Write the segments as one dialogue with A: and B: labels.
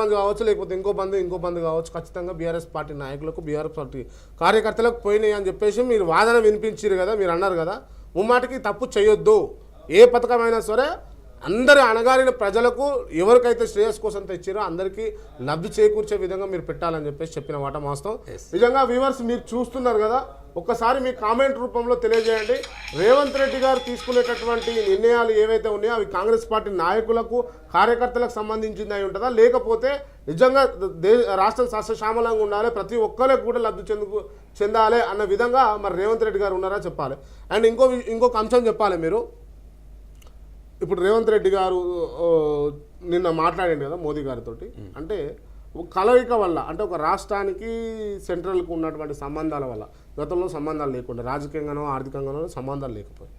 A: మంది కావచ్చు లేకపోతే ఇంకో మంది ఇంకో మంది కావచ్చు. ఖచ్చితంగా బీఆర్ఎస్ పార్టీ నాయకులకు బీఆర్ఎస్ పార్టీ కార్యకర్తలకు పోయినాయి అని చెప్పేసి మీరు వాదన వినిపించారు కదా మీరు అన్నారు కదా. ముమ్మాటికి తప్పు చేయొద్దు. ఏ పథకమైనా సరే అందరి అణగారిన ప్రజలకు ఎవరికైతే శ్రేయస్ కోసం తెచ్చారో అందరికీ లబ్ధి చేకూర్చే విధంగా మీరు పెట్టాలని చెప్పేసి చెప్పిన మాట వాస్తవం నిజంగా వ్యూవర్స్ మీరు చూస్తున్నారు కదా ఒక్కసారి మీ కామెంట్ రూపంలో తెలియజేయండి. రేవంత్ రెడ్డి గారు తీసుకునేటటువంటి నిర్ణయాలు ఏవైతే ఉన్నాయో అవి కాంగ్రెస్ పార్టీ నాయకులకు కార్యకర్తలకు సంబంధించింది అయి ఉంటుందా? లేకపోతే నిజంగా దే రాష్ట్రం సస్యశ్యామలంగా ఉండాలి ప్రతి ఒక్కరికి కూడా లబ్ధి చెందుకు చెందాలి అన్న విధంగా మరి రేవంత్ రెడ్డి గారు ఉన్నారా చెప్పాలి. అండ్ ఇంకో ఇంకొక అంశం చెప్పాలి మీరు. ఇప్పుడు రేవంత్ రెడ్డి గారు నిన్న మాట్లాడండి కదా మోదీ గారితో అంటే ఒక కలయిక వల్ల అంటే ఒక రాష్ట్రానికి సెంట్రల్కు ఉన్నటువంటి సంబంధాల వల్ల గతంలో సంబంధాలు లేకుండా రాజకీయంగానో ఆర్థికంగానో సంబంధాలు లేకపోయి.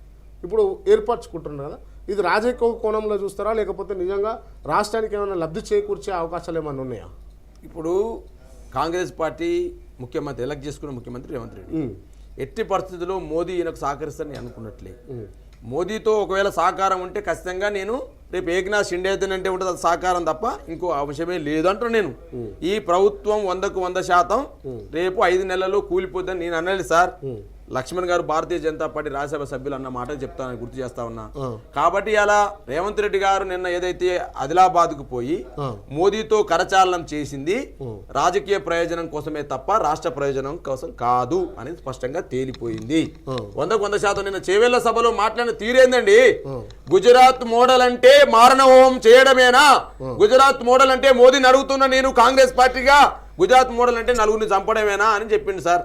A: ఇప్పుడు ఏర్పరచుకుంటున్నారు కదా ఇది రాజకీయ కోణంలో చూస్తారా లేకపోతే నిజంగా రాష్ట్రానికి ఏమైనా లబ్ధి చేకూర్చే అవకాశాలు ఏమైనా ఉన్నాయా?
B: ఇప్పుడు కాంగ్రెస్ పార్టీ ముఖ్యమంత్రి ఎలక్ట్ చేసుకున్న ముఖ్యమంత్రి రేవంత్ రెడ్డి. ఎట్టి పరిస్థితుల్లో మోదీ ఈయనకు సహకరిస్తారని అనుకున్నట్లే. మోదీతో ఒకవేళ సహకారం ఉంటే ఖచ్చితంగా నేను రేపు ఏకనాథ్ షిండే అయితేనంటే ఉంటుంది అది సహకారం తప్ప ఇంకో అంశమే లేదు అంటున్నా నేను. ఈ ప్రభుత్వం వందకు వంద శాతం రేపు ఐదు నెలల్లో కూలిపోద్దని నేను అన్నది సార్. లక్ష్మణ్ గారు భారతీయ జనతా పార్టీ రాజ్యసభ సభ్యులు అన్న మాట చెప్తానని గుర్తు చేస్తా ఉన్నా. కాబట్టి అలా రేవంత్ రెడ్డి గారు నిన్న ఏదైతే ఆదిలాబాద్కు పోయి మోదీతో కరచాలనం చేసింది రాజకీయ ప్రయోజనం కోసమే తప్ప రాష్ట్ర ప్రయోజనం కోసం కాదు అనేది స్పష్టంగా తేలిపోయింది. వందకు వంద శాతం నిన్న చేవేళ్ళ సభలో మాట్లాడిన తీరేందండి గుజరాత్ మోడల్ అంటే మారణహోమం చేయడమేనా? గుజరాత్ మోడల్ అంటే మోదీని అడుగుతున్న నేను కాంగ్రెస్ పార్టీగా గుజరాత్ మోడల్ అంటే నలుగురిని చంపడమేనా అని చెప్పిండు సార్.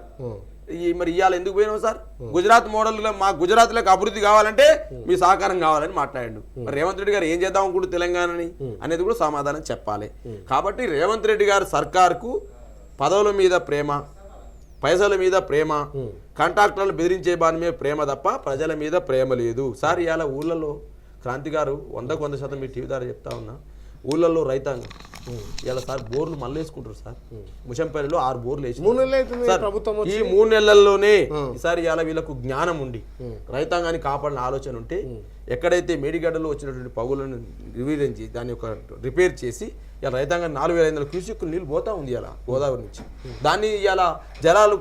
B: మరి ఇవాళ ఎందుకు పోయినావు సార్? గుజరాత్ మోడల్ మా గుజరాత్లోకి అభివృద్ధి కావాలంటే మీ సహకారం కావాలని మాట్లాడండు. మరి రేవంత్ రెడ్డి గారు ఏం చేద్దాం అనుకుంటు తెలంగాణని అనేది కూడా సమాధానం చెప్పాలి. కాబట్టి రేవంత్ రెడ్డి గారు సర్కార్కు పదవుల మీద ప్రేమ పైసల మీద ప్రేమ కాంట్రాక్టర్లు బెదిరించే బాని మీద ప్రేమ తప్ప ప్రజల మీద ప్రేమ లేదు. సార్ ఇవాళ ఊళ్ళలో క్రాంతి గారు వందకు వంద శాతం మీ టీవీ ద్వారా చెప్తా ఉన్నా. ఊళ్ళల్లో రైతాంగం. ఇలా సార్ బోర్లు మళ్ళీ వేసుకుంటారు సార్ ముషంపల్లిలో ఆరు బోర్లు వేసి
A: మూడు నెలలు
B: ఈ మూడు నెలల్లోనే ఈసారి ఇలా వీళ్ళకు జ్ఞానం ఉండి రైతాంగాన్ని కాపాడిన ఆలోచన ఉంటే ఎక్కడైతే మేడిగడ్డలో వచ్చినటువంటి పగులను రివీరించి దాన్ని ఒక రిపేర్ చేసి ఇలా రైతాంగాన్ని నాలుగు వేల ఐదు వందల క్యూసిక్కులు నీళ్ళు పోతా ఉంది ఇలా గోదావరి నుంచి. దాన్ని ఇలా జలాలు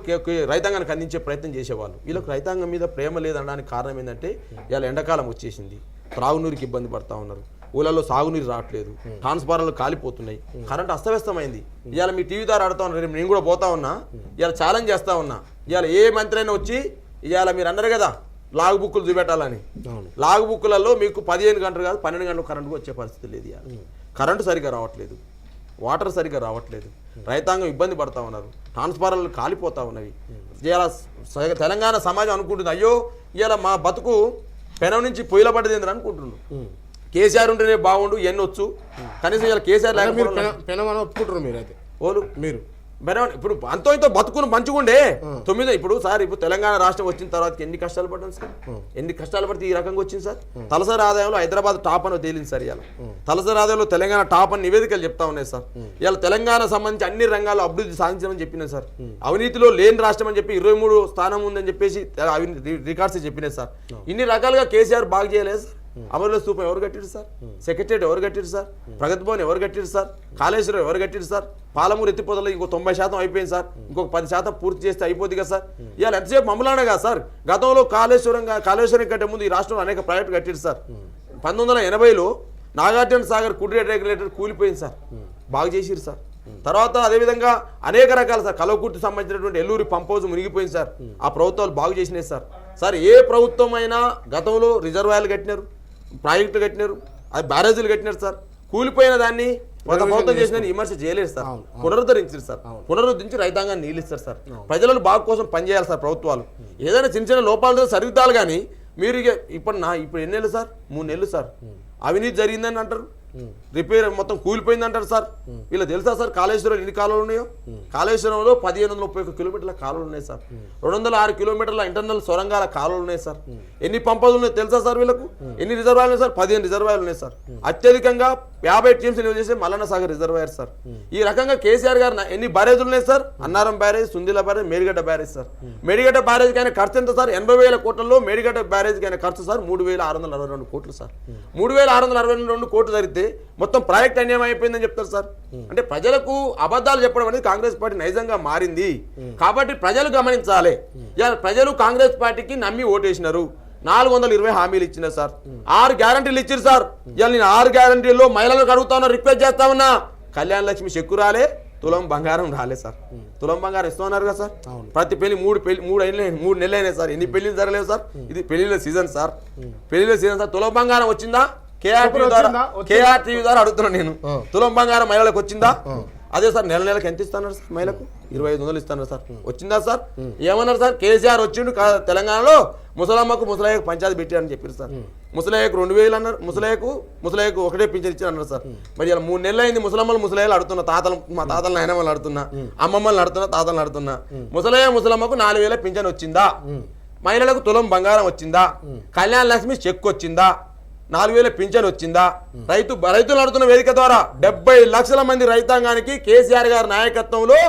B: రైతాంగానికి అందించే ప్రయత్నం చేసేవాళ్ళు. వీళ్ళకి రైతాంగం మీద ప్రేమ లేదనడానికి కారణం ఏంటంటే ఇలా ఎండాకాలం వచ్చేసింది. త్రాగునీరుకి ఇబ్బంది పడతా ఉన్నారు. ఊళ్ళలో సాగునీరు రావట్లేదు. ట్రాన్స్ఫార్మర్లు కాలిపోతున్నాయి. కరెంట్ అస్తవ్యస్తమైంది. ఇవాళ మీ టీవీ ద్వారా ఆడుతా ఉన్నారు. రేపు నేను కూడా పోతా ఉన్నా. ఇవాళ ఛాలెంజ్ చేస్తా ఉన్నా. ఇవాళ ఏ మంత్రి అయినా వచ్చి ఇవాళ మీరు అన్నారు కదా లాగ్ బుక్కులు చూపెట్టాలని. లాగ్ బుక్కులలో మీకు పదిహేను గంటలు కాదు పన్నెండు గంటలు కరెంట్ వచ్చే పరిస్థితి లేదు ఇవాళ. కరెంటు సరిగా రావట్లేదు. వాటర్ సరిగా రావట్లేదు. రైతాంగం ఇబ్బంది పడతా ఉన్నారు. ట్రాన్స్ఫార్మర్లు కాలిపోతా ఉన్నవి. స- తెలంగాణ సమాజం అనుకుంటుంది అయ్యో ఇవాళ మా బతుకు పెనం నుంచి పొయ్యిల పడ్డది ఏందని అనుకుంటున్నాను కేసీఆర్ ఉంటేనే బాగుండు ఎన్ని వచ్చు. కనీసం ఇలా కేసీఆర్
A: మీరు పెనమని ఒప్పుకుంటారు మీరైతే
B: ఓలు
A: మీరు.
B: ఇప్పుడు అంతో ఇంతో బతుకుని మంచిగుండే తొమ్మిది ఇప్పుడు సార్ ఇప్పుడు తెలంగాణ రాష్ట్రం వచ్చిన తర్వాత ఎన్ని కష్టాలు పడ్డాం సార్? ఎన్ని కష్టాలు పడితే ఈ రకంగా వచ్చింది సార్? తలసరి ఆదాయంలో హైదరాబాద్ టాప్ అని తేలింది సార్ ఇవాళ. తలసరి ఆదాయంలో తెలంగాణ టాప్ అని నివేదికలు చెప్తా ఉన్నాయి సార్. ఇవాళ తెలంగాణ సంబంధించి అన్ని రంగాల్లో అభివృద్ధి సాధించమని చెప్పినాయి సార్. అవినీతిలో లేని రాష్ట్రం అని చెప్పి ఇరవై మూడు స్థానం ఉందని చెప్పేసి రికార్డ్స్ చెప్పినాయి సార్. ఇన్ని రకాలుగా కేసీఆర్ బాగా చేయలేదు సార్. అమరుల స్థూపం ఎవరు కట్టిరు సార్? సెక్రటరీ ఎవరు కట్టారు సార్? ప్రగతి భవన్ ఎవరు కట్టిరు సార్? కాళేశ్వరం ఎవరు కట్టారు సార్? పాలమూరు ఎత్తిపోతలో ఇంకో తొంభై శాతం అయిపోయింది సార్. ఇంకొక పది శాతం పూర్తి చేస్తే అయిపోద్ది కదా సార్. ఇవాళ ఎంతసేపు మమ్మలానే సార్? గతంలో కాళేశ్వరం కాళేశ్వరం కంటే ముందు ఈ రాష్ట్రంలో అనేక ప్రాజెక్టు కట్టారు సార్. పంతొమ్మిది వందల ఎనభైలో నాగార్జున సాగర్ కుడిరేట్ రెగ్యులేటర్ కూలిపోయింది సార్. బాగా చేసిరు సార్. తర్వాత అదేవిధంగా అనేక రకాల సార్ కలవకుర్తి సంబంధించినటువంటి ఎల్లూరి పంప్ హౌస్ మునిగిపోయింది సార్. ఆ ప్రభుత్వాలు బాగు చేసినాయి సార్. సార్ ఏ ప్రభుత్వం అయినా గతంలో రిజర్వాయర్లు కట్టినారు? ప్రాజెక్టులు కట్టినారు అది బ్యారేజీలు కట్టినారు సార్. కూలిపోయిన దాన్ని గత ప్రభుత్వం చేసిన విమర్శ చేయలేదు సార్. పునరుద్ధరించారు సార్. పునరుద్ధరించి రైతాంగాన్ని నీళ్ళిస్తారు సార్. ప్రజలను బాగు కోసం పనిచేయాలి సార్ ప్రభుత్వాలు. ఏదైనా చిన్న చిన్న లోపాలతో సరిదిద్దాలి కానీ మీరు ఇక ఇప్పుడు నా ఇప్పుడు ఎన్ని నెలలు సార్? మూడు నెలలు సార్. అవినీతి జరిగిందని అంటారు. రిపేర్ మొత్తం కూలిపోయింది అంటారు సార్ వీళ్ళు తెలుసా సార్ కాళేశ్వరం ఎన్ని కాలువలు ఉన్నాయో? కాళేశ్వరంలో పదిహేను వందల ముప్పై ఒక్క కిలోమీటర్ల కాలువలు ఉన్నాయి సార్. రెండు వందల ఆరు కిలోమీటర్ల ఇంటర్నల్ సొరంగాల కాలువలు ఉన్నాయి సార్. ఎన్ని పంపదులు ఉన్నాయో తెలుసా సార్ వీళ్ళకు? ఎన్ని రిజర్వాయర్లు ఉన్నాయి సార్? పదిహేను రిజర్వాయర్లు ఉన్నాయి సార్. అత్యధికంగా యాభై టీమ్స్ నిల్వ చేసే మల్లన్న సాగర్ రిజర్వాయర్ సార్. ఈ రకంగా కేసీఆర్ గారు ఎన్ని బ్యారేజ్లు ఉన్నాయి sir? Annaram barrage Sundilla barrage Medigadda barrage sir. Medigadda barrage కానీ ఖర్చు ఎంత సార్? ఎనభై వేల కోట్లలో మేడిగడ్డ బ్యారేజ్ కానీ ఖర్చు సార్ మూడు వేల ఆరు వందల అరవై రెండు కోట్లు సార్. మూడు వేల ఆరు వందల అరవై రెండు కోట్లు జరిగితే మొత్తం ప్రాజెక్ట్ అన్యాయం అయిపోయిందని చెప్తారు సార్. అంటే ప్రజలకు అబద్ధాలు చెప్పడం అనేది కాంగ్రెస్ పార్టీ నైజంగా మారింది. కాబట్టి ప్రజలు గమనించాలి. ప్రజలు కాంగ్రెస్ పార్టీకి నమ్మి ఓటేసినారు. నాలుగు వందల ఇరవై హామీలు ఇచ్చిన సార్. ఆరు గ్యారంటీలు ఇచ్చారు సార్. ఇవాళ నేను ఆరు గ్యారంటీల్లో మహిళలకు అడుగుతా ఉన్నా రిక్వెస్ట్ చేస్తా ఉన్నా. కళ్యాణ లక్ష్మి చెక్కు రాలే తులం బంగారం రాలే సార్. తులం బంగారం ఇస్తున్నారు కదా సార్. ప్రతి పెళ్ళి మూడు పెళ్ళి మూడు అయిన మూడు నెలలు అయినాయి సార్. ఎన్ని పెళ్ళిలు జరగలేవు సార్? ఇది పెళ్ళిళ్ళ సీజన్ సార్. పెళ్ళిళ్ళ సీజన్ సార్. తులం బంగారం వచ్చిందా? కేఆర్ టీవీ ద్వారా
A: వచ్చిందా? వచ్చిందా?
B: కేఆర్ టీవీ ద్వారా అడుగుతున్నాను నేను. తులం బంగారం మహిళలకు వచ్చిందా? అదే సార్ నెల నెలకు ఎంత ఇస్తున్నారు సార్ మహిళకు? ఇరవై ఐదు వందలు ఇస్తున్నారు సార్. వచ్చిందా సార్? ఏమన్నారు సార్? కేసీఆర్ వచ్చిండు కా- తెలంగాణలో ముసలమ్మకు ముసలయ్యకు పంచాయతీ పెట్టారని చెప్పారు సార్. ముసలయ్యకు రెండు వేలు అన్నారు ముసలయ్యకు ముసలయ్యకు ఒకటే పింఛన్ ఇచ్చారు అన్నారు సార్. మరి ఇలా మూడు నెలలు అయింది ముసలమ్మలు ముసలయ్యలు అడుతున్న తాతలు మా తాతలు నాయనమ్మలు అడుతున్నా అమ్మమ్మలు అడుతున్నా తాతలు అడుతున్నా ముసలయ్య ముసలమ్మకు నాలుగు వేల పింఛన్ వచ్చిందా? మహిళలకు తులం బంగారం వచ్చిందా? కళ్యాణ లక్ష్మి చెక్ వచ్చిందా? నాలుగు వేల పింఛన్ వచ్చిందా? రైతు రైతులు నడుతున్న వేదిక ద్వారా డెబ్బై లక్షల మంది రైతాంగానికి కేసీఆర్ గారి నాయకత్వంలో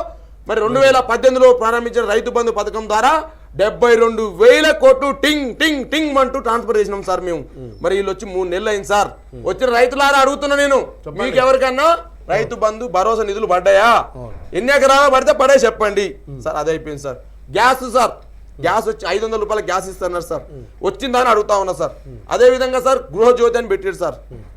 B: మరి రెండు వేల పద్దెనిమిదిలో ప్రారంభించిన రైతు బంధు పథకం ద్వారా డెబ్బై రెండు వేల కోట్లు టింగ్ టింగ్ టింగ్ అంటూ ట్రాన్స్ఫర్ చేసినాం సార్ మేము. మరి వీళ్ళు వచ్చి మూడు నెలలు అయింది సార్. వచ్చిన రైతులారా అడుగుతున్నా నేను. మీకు ఎవరికన్నా రైతు బంధు భరోసా నిధులు పడ్డాయా? ఎన్ని ఎకరాలు పడితే పడే చెప్పండి. సార్ అదే అయిపోయింది సార్. గ్యాస్ సార్ గ్యాస్ వచ్చి ఐదు వందల రూపాయల గ్యాస్ ఇస్తున్నారు సార్. వచ్చిందా అని అడుగుతా ఉన్నా సార్. అదే విధంగా సార్ గృహజ్యోతి అని పెట్టారు సార్.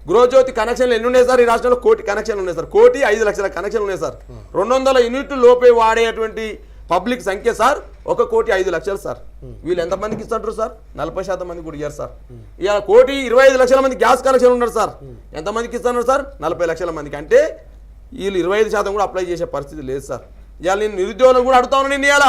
B: గృహజ్యోతి కనెక్షన్లు ఎన్ని ఉన్నాయి సార్ ఈ రాష్ట్రంలో? కోటి కనెక్షన్లు ఉన్నాయి సార్. కోటి ఐదు లక్షల కనెక్షన్లు ఉన్నాయి సార్. రెండు వందల యూనిట్లు లోపే వాడేటువంటి పబ్లిక్ సంఖ్య సార్ ఒక కోటి ఐదు లక్షలు సార్. వీళ్ళు ఎంతమందికి ఇస్తుంటారు సార్? నలభై శాతం మంది కూడా ఇయ్యారు సార్. ఇలా కోటి ఇరవై ఐదు లక్షల మంది గ్యాస్ కనెక్షన్ ఉన్నారు సార్. ఎంతమందికి ఇస్తున్నారు సార్? నలభై లక్షల మందికి. అంటే వీళ్ళు ఇరవై ఐదు శాతం కూడా అప్లై చేసే పరిస్థితి లేదు సార్. ఇవాళ నేను నిరుద్యోగులు కూడా అడుగుతా ఉన్నాను నేను ఇవాళ.